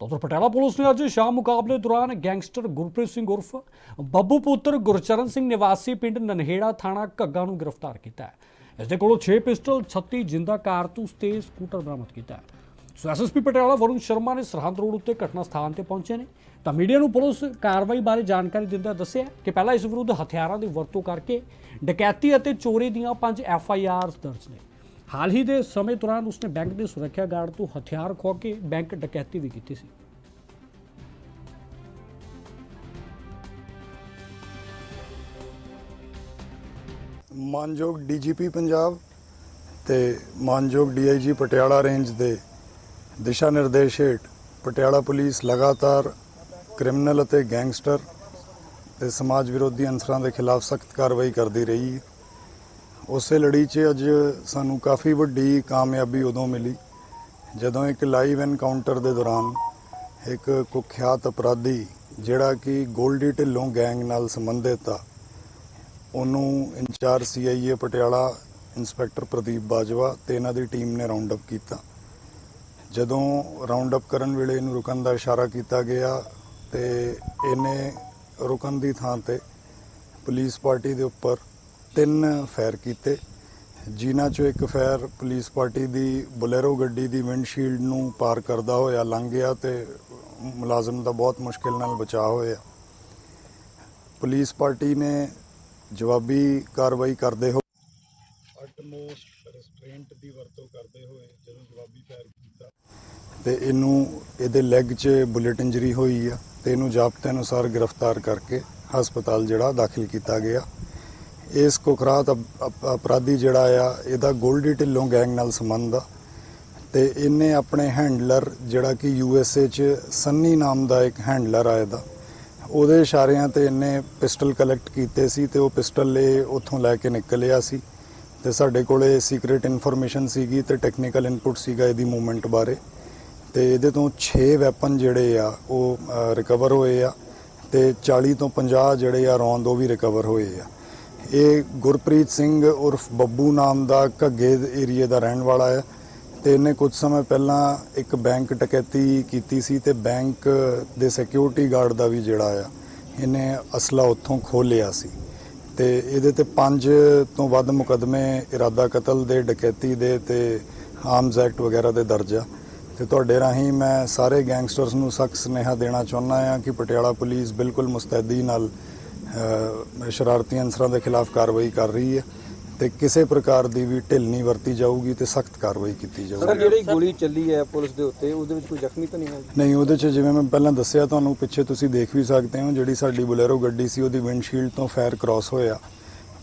ਤਾਂ ਉਧਰ ਪਟਿਆਲਾ ਪੁਲਿਸ ਨੇ ਅੱਜ ਸ਼ਾਮ ਮੁਕਾਬਲੇ ਦੌਰਾਨ ਗੈਂਗਸਟਰ ਗੁਰਪ੍ਰੀਤ ਸਿੰਘ ਉਰਫ, ਬੱਬੂ ਪੁੱਤਰ ਗੁਰਚਰਨ ਸਿੰਘ ਨਿਵਾਸੀ ਪਿੰਡ ਨਨਹੇੜਾ ਥਾਣਾ ਘੱਗਾ ਨੂੰ ਗ੍ਰਿਫਤਾਰ ਕੀਤਾ ਹੈ। ਇਸ ਦੇ ਕੋਲੋਂ 6 ਪਿਸਟਲ 36 ਜਿੰਦਾ ਕਾਰਤੂਸ ਤੇ ਸਕੂਟਰ ਬਰਾਮਦ ਕੀਤਾ ਹੈ। ਸੋ ਐਸਐਸਪੀ ਪਟਿਆਲਾ ਵਰੁਣ ਸ਼ਰਮਾ ਨੇ ਸਰਹੰਦ ਰੋਡ ਉੱਤੇ ਘਟਨਾ ਸਥਾਨ ਤੇ ਪਹੁੰਚੇ ਨੇ। ਤਾਂ ਮੀਡੀਆ ਨੂੰ ਪੁਲਿਸ ਕਾਰਵਾਈ ਬਾਰੇ ਜਾਣਕਾਰੀ ਦਿੰਦਿਆਂ ਦੱਸਿਆ ਕਿ ਪਹਿਲਾਂ ਇਸ ਵਿਰੁੱਧ ਹਥਿਆਰਾਂ ਦੀ ਵਰਤੋਂ ਕਰਕੇ ਡਕੈਤੀ ਅਤੇ ਚੋਰੀ ਦੀਆਂ ਪੰਜ ਐਫ ਆਈ ਆਰਸ ਦਰਜ ਨੇ। ਹਾਲ ਹੀ ਦੇ ਸਮੇਂ ਦੌਰਾਨ ਉਸਨੇ ਬੈਂਕ ਦੇ ਸੁਰੱਖਿਆ ਗਾਰਡ ਤੋਂ ਹਥਿਆਰ ਖੋਹ ਕੇ ਬੈਂਕ ਡਕੈਤੀ ਵੀ ਕੀਤੀ ਸੀ। ਮਾਨਯੋਗ ਡੀਜੀਪੀ ਪੰਜਾਬ ਤੇ ਮਾਨਯੋਗ ਡੀਆਈਜੀ ਪਟਿਆਲਾ ਰੇਂਜ ਦੇ ਦਿਸ਼ਾ ਨਿਰਦੇਸ਼ ਹੇਠ ਪਟਿਆਲਾ ਪੁਲਿਸ ਲਗਾਤਾਰ ਕ੍ਰਿਮੀਨਲ ਅਤੇ ਗੈਂਗਸਟਰ ਤੇ ਸਮਾਜ ਵਿਰੋਧੀ ਅਨਸਰਾਂ ਦੇ ਖਿਲਾਫ ਸਖਤ ਕਾਰਵਾਈ ਕਰਦੀ ਰਹੀ ਹੈ। ਉਸੇ ਲੜੀ 'ਚ ਅੱਜ ਸਾਨੂੰ ਕਾਫੀ ਵੱਡੀ ਕਾਮਯਾਬੀ ਉਦੋਂ ਮਿਲੀ, ਜਦੋਂ ਇੱਕ ਲਾਈਵ ਐਨਕਾਊਂਟਰ ਦੇ ਦੌਰਾਨ ਇੱਕ ਕੁਖਿਆਤ ਅਪਰਾਧੀ ਜਿਹੜਾ ਕਿ ਗੋਲਡੀ ਢਿੱਲੋਂ ਗੈਂਗ ਨਾਲ ਸੰਬੰਧਿਤ ਆ, ਉਹਨੂੰ incharge CIA Patiala inspector Pradeep Bajwa ਤੇ ਇਹਨਾਂ ਦੀ ਟੀਮ ਨੇ ਰਾਉਂਡ ਅਪ ਕੀਤਾ। ਜਦੋਂ ਰਾਉਂਡ ਅਪ ਕਰਨ ਵੇਲੇ ਇਹਨੂੰ ਰੁਕਣ ਦਾ ਇਸ਼ਾਰਾ ਕੀਤਾ ਗਿਆ ਤੇ ਇਹਨੇ ਰੁਕਣ ਦੀ ਥਾਂ ਤੇ ਪੁਲਿਸ ਪਾਰਟੀ ਦੇ ਉੱਪਰ ਤਿੰਨ ਫਾਇਰ ਕੀਤੇ। ਜਿਨ੍ਹਾਂ ਚੋਂ ਇੱਕ ਫਾਇਰ ਪੁਲਿਸ ਪਾਰਟੀ ਦੀ ਬੁਲੇਰੋ ਗੱਡੀ ਦੀ ਵਿੰਡਸ਼ੀਲਡ ਨੂੰ ਪਾਰ ਕਰਦਾ ਹੋਇਆ ਲੰਘ ਗਿਆ ਤੇ ਮੁਲਾਜ਼ਮ ਦਾ ਬਹੁਤ ਮੁਸ਼ਕਿਲ ਨਾਲ ਬਚਾਅ ਹੋਇਆ। ਪੁਲਿਸ ਪਾਰਟੀ ਨੇ ਜਵਾਬੀ ਕਾਰਵਾਈ ਕਰਦੇ ਹੋ ਅਟਮੋਸਟ ਰੈਸਟ੍ਰੇਂਟ ਦੀ ਵਰਤੋਂ ਕਰਦੇ ਹੋਏ ਜਦੋਂ ਜਵਾਬੀ ਫਾਇਰ ਕੀਤਾ। ਤੇ ਇਹਨੂੰ ਇਹਦੇ ਲੈਗ 'ਚ ਬੁਲੇਟ ਇੰਜਰੀ ਹੋਈ ਆ ਤੇ ਇਹਨੂੰ ਜ਼ਾਬਤੇ ਅਨੁਸਾਰ ਗ੍ਰਿਫਤਾਰ ਕਰਕੇ ਹਸਪਤਾਲ ਜਿਹੜਾ ਦਾਖਲ ਕੀਤਾ ਗਿਆ। ਇਸ ਕੁਖਰਾਤ ਅਪ- ਅਪਰਾਧੀ ਜਿਹੜਾ ਆ, ਇਹਦਾ ਗੋਲਡੀ ਢਿੱਲੋਂ ਗੈਂਗ ਨਾਲ ਸੰਬੰਧ ਆ। ਤੇ ਇਹਨੇ ਆਪਣੇ ਹੈਂਡਲਰ, ਜਿਹੜਾ ਕਿ ਯੂ ਐਸ ਏ 'ਚ ਸੰਨੀ ਨਾਮ ਦਾ ਇੱਕ ਹੈਂਡਲਰ ਆ ਇਹਦਾ, ਉਹਦੇ ਇਸ਼ਾਰਿਆਂ ਤੇ ਇਹਨੇ ਪਿਸਟਲ ਕਲੈਕਟ ਕੀਤੇ ਸੀ ਤੇ ਉਹ ਪਿਸਟਲ ਇਹ ਉੱਥੋਂ ਲੈ ਕੇ ਨਿਕਲਿਆ ਸੀ। ਤੇ ਸਾਡੇ ਕੋਲੇ ਸੀਕ੍ਰੀਟ ਇਨਫੋਰਮੇਸ਼ਨ ਸੀਗੀ ਤੇ ਟੈਕਨੀਕਲ ਇਨਪੁਟ ਸੀਗਾ ਇਹਦੀ ਮੂਵਮੈਂਟ ਬਾਰੇ। ਤੇ ਇਹਦੇ ਤੋਂ 6 ਵੈਪਨ ਜਿਹੜੇ ਆ, ਉਹ ਰਿਕਵਰ ਹੋਏ ਆ ਤੇ 40 ਤੋਂ 50 ਜਿਹੜੇ ਆ ਰੌਂਦ ਉਹ ਵੀ ਰਿਕਵਰ ਹੋਏ ਆ। ਇਹ ਗੁਰਪ੍ਰੀਤ ਸਿੰਘ ਉਰਫ ਬੱਬੂ ਨਾਮ ਦਾ ਘੱਗੇ ਏਰੀਏ ਦਾ ਰਹਿਣ ਵਾਲਾ ਹੈ ਤੇ ਇਹਨੇ ਕੁਝ ਸਮੇਂ ਪਹਿਲਾਂ ਇੱਕ ਬੈਂਕ ਡਕੈਤੀ ਕੀਤੀ ਸੀ ਤੇ ਬੈਂਕ ਦੇ ਸਿਕਿਉਰਿਟੀ ਗਾਰਡ ਦਾ ਵੀ ਜਿਹੜਾ ਆ, ਇਹਨੇ ਅਸਲਾ ਉੱਥੋਂ ਖੋਹ ਲਿਆ ਸੀ। ਤੇ ਇਹਦੇ ਤੇ ਪੰਜ ਤੋਂ ਵੱਧ ਮੁਕਦਮੇ ਇਰਾਦਾ ਕਤਲ ਦੇ, ਡਕੈਤੀ ਦੇ ਤੇ ਆਰਮਸ ਐਕਟ ਵਗੈਰਾ ਦੇ ਦਰਜ ਆ। ਤੇ ਤੁਹਾਡੇ ਰਾਹੀਂ ਮੈਂ ਸਾਰੇ ਗੈਂਗਸਟਰਸ ਨੂੰ ਸਖਤ ਸੁਨੇਹਾ ਦੇਣਾ ਚਾਹੁੰਦਾ ਹਾਂ ਕਿ ਪਟਿਆਲਾ ਪੁਲਿਸ ਬਿਲਕੁਲ ਮੁਸਤੈਦੀ ਨਾਲ ਸ਼ਰਾਰਤੀ ਅਨਸਰਾਂ ਦੇ ਖਿਲਾਫ ਕਾਰਵਾਈ ਕਰ ਰਹੀ ਹੈ ਤੇ ਕਿਸੇ ਪ੍ਰਕਾਰ ਦੀ ਵੀ ਢਿੱਲ ਨਹੀਂ ਵਰਤੀ ਜਾਊਗੀ ਤੇ ਸਖਤ ਕਾਰਵਾਈ ਕੀਤੀ ਸਰ ਜਾਊਗੀ ਜਿਹੜੀ ਗੋਲੀ ਚੱਲੀ ਹੈ ਪੁਲਿਸ ਦੇ ਉੱਤੇ ਉਹਦੇ ਵਿੱਚ ਕੋਈ ਜ਼ਖਮੀ ਤਾਂ ਨਹੀਂ ਹੈ? ਨਹੀਂ ਉਹਦੇ 'ਚ ਜਿਵੇਂ ਮੈਂ ਪਹਿਲਾਂ ਦੱਸਿਆ ਤੁਹਾਨੂੰ ਪਿੱਛੇ ਤੁਸੀਂ ਦੇਖ ਵੀ ਸਕਦੇ ਹੋ ਜਿਹੜੀ ਸਾਡੀ ਬੁਲੇਰੋ ਗੱਡੀ ਸੀ ਉਹਦੀ ਵਿੰਡਸ਼ੀਲਡ ਤੋਂ ਫਾਇਰ ਕ੍ਰਾਸ ਹੋਇਆ।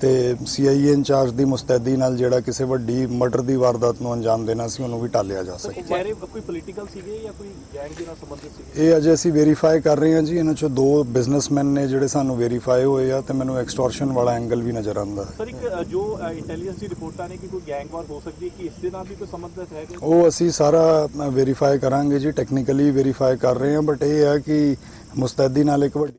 ਤੇ ਸੀਆਈਏ ਇੰਚਾਰਜ ਦੀ ਮੁਸਤੈਦੀ ਨਾਲ ਜਿਹੜਾ ਕਿਸੇ ਵੱਡੀ ਮਰਡਰ ਦੀ ਵਾਰਦਾਤ ਨੂੰ ਅੰਜਾਮ ਦੇਣਾ ਸੀ ਉਹਨੂੰ ਵੀ ਟਾਲਿਆ ਜਾ ਸਕੇ। ਚਿਹਰੇ ਕੋਈ ਪੋਲੀਟੀਕਲ ਸੀਗੇ ਜਾਂ ਕੋਈ ਗੈਂਗ ਦੇ ਨਾਲ ਸੰਬੰਧਿਤ ਸੀਗੇ? ਇਹ ਅਜੇ ਅਸੀਂ ਵੈਰੀਫਾਈ ਕਰ ਰਹੇ ਹਾਂ ਜੀ ਇਹਨਾਂ ਚੋਂ ਦੋ ਬਿਜ਼ਨਸਮੈਨ ਨੇ ਜਿਹੜੇ ਸਾਨੂੰ ਵੈਰੀਫਾਈ ਹੋਏ ਆ ਤੇ ਮੈਨੂੰ ਐਕਸਟੋਰਸ਼ਨ ਵਾਲਾ ਐਂਗਲ ਵੀ ਨਜ਼ਰ ਆਉਂਦਾ ਹੈ। ਸਰ ਇੱਕ ਜੋ ਇੰਟੈਲੀਜੈਂਸ ਦੀ ਰਿਪੋਰਟਾਂ ਨੇ ਕਿ ਕੋਈ ਗੈਂਗ ਵਾਰ ਹੋ ਸਕਦੀ ਹੈ ਕਿ ਇਸ ਦੇ ਨਾਲ ਵੀ ਕੋਈ ਸੰਬੰਧਿਤ ਹੈ? ਉਹ ਅਸੀਂ ਸਾਰਾ ਵੈਰੀਫਾਈ ਕਰਾਂਗੇ ਜੀ ਟੈਕਨੀਕਲੀ ਵੈਰੀਫਾਈ ਕਰ ਰਹੇ ਹਾਂ ਬਟ ਇਹ ਹੈ ਕਿ ਮੁਸਤੈਦੀ ਨਾਲ ਇੱਕ ਵੱਡੀ